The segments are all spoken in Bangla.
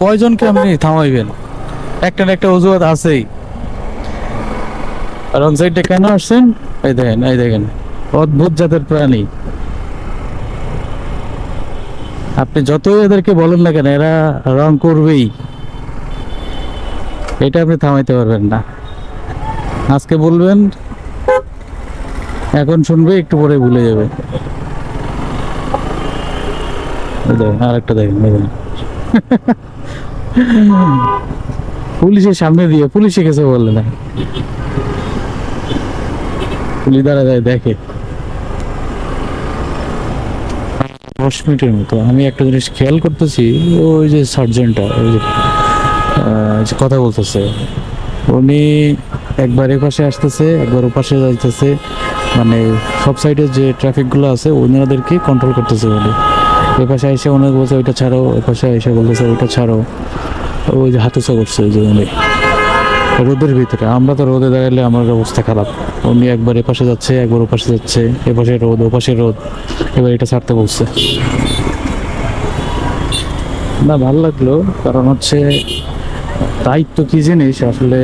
কয়জনকে আপনি থামাইবেন? একটা না একটা অজুহাত আছেই। রং সাইডটা কেন আসছেন? এই দেখেন এই দেখেন, অদ্ভুত জাতের প্রাণী। আপনি যতই এদেরকে বলেন না কেন, এরা রং করবেই। এটা আপনি থামাইতে পারবেন না। আজকে বলবেন, এখন শুনবে, একটু পরে ভুলে যাবে। দেখেন দেখেন, এই দেখেন। পুলিশের সামনে দিয়ে পুলিশে গেছে বললে না। পুলিশ দাঁড়া যায় দেখে। দশ মিনিটের মতো। আমি একটা জিনিস খেয়াল করতেছি, ওই যে সার্জেন্টটা, ওই যে কথা বলতেছে। উনি একবার এ পাশে আসতেছে, একবার ও পাশে যাইতেছে। মানে সব সাইডে যে ট্রাফিকগুলো আছে, ওনাদেরকে কন্ট্রোল করতেছে উনি। এ পাশে এসে অনেক বলছে, ওইটা ছাড়ো। এ পাশে এসে বলতেছে, ওইটা ছাড়ো। ওই যে হাতুসা করছে ওই যে রোদের ভিতরে, আমরা তো রোদে দাঁড়ালে আমার অবস্থা খারাপ। উনি একবার এ পাশে যাচ্ছে, একবার ও পাশে যাচ্ছে, এ পাশে রোদ, ও পাশে রোদ। এবার এটা ছাড়তে বলছে। না, ভালো লাগল, কারণ হচ্ছে দায়িত্ব কি জিনিস? আসলে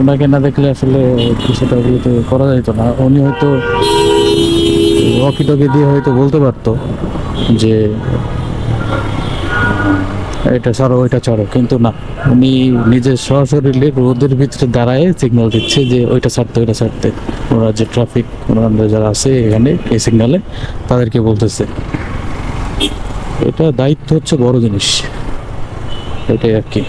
ওনাকে না দেখলে আসলে কিছুটা করা যেত না। উনি হয়তো ওয়াকি টকি দিয়ে হয়তো বলতে পারতো যে এটা ছাড়ো, ওইটা ছাড়ো। কিন্তু না, উনি নিজের সশরীরে রোদের ভিতরে দাঁড়ায় সিগন্যাল দিচ্ছে যে ওইটা ছাড়তে ওইটা ছাড়তে। ওরা যে ট্রাফিক ওনারা যারা আছে এখানে, এই সিগনালে তাদেরকে বলতেছে। এটা দায়িত্ব হচ্ছে বড় জিনিস। এটাই আর কি।